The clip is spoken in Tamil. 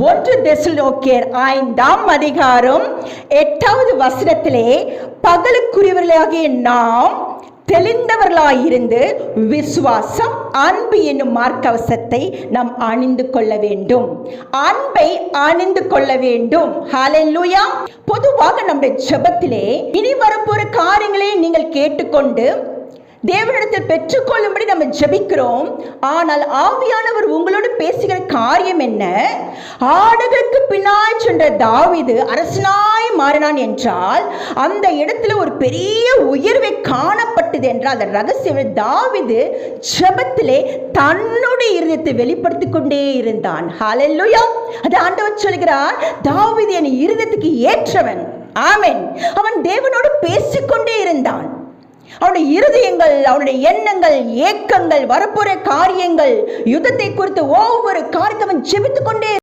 ஒன்று தெசலோக்கியர் ஐந்தாம் அதிகாரம் எட்டாவது வசனத்திலே பகலுக்குரியவர்களாகிய நாம் தெளிந்தவர்களாயிருந்து விசுவாசம் அன்பு என்னும் மார்க்கவசத்தை நாம் அணிந்து கொள்ள வேண்டும். அன்பை அணிந்து கொள்ள வேண்டும். பொதுவாக நம்முடைய ஜெபத்திலே இனி வரப்போற காரியங்களை நீங்கள் கேட்டுக்கொண்டு தேவனிடத்தில் பெற்றுக்கொள்ளும்படி நம்ம ஜெபிக்கிறோம். ஆனால் ஆவியானவர் உங்களோடு பேசுகிற காரியம் என்ன? ஆடுகளுக்கு பின்னாய் சென்ற தாவிது அரசனாய் மாறினான் என்றால் அந்த இடத்துல ஒரு பெரிய உயர்வை காணப்பட்டது என்றால் அந்த ரகசியம் தாவிது ஜெபத்திலே தன்னுடைய இருதயத்தை வெளிப்படுத்திக் கொண்டே இருந்தான். ஹalleluya அது ஆண்டவர் சொல்கிறார் தாவிது என் இருதயத்துக்கு ஏற்றவன். ஆமென் அவன் தேவனோடு பேசிக்கொண்டே இருந்தான். அவனுடைய இருதயங்கள் அவனுடைய எண்ணங்கள் ஏக்கங்கள் வரப்போற காரியங்கள் யுத்தத்தை குறித்து ஒவ்வொரு காரியத்தை அவன் கொண்டே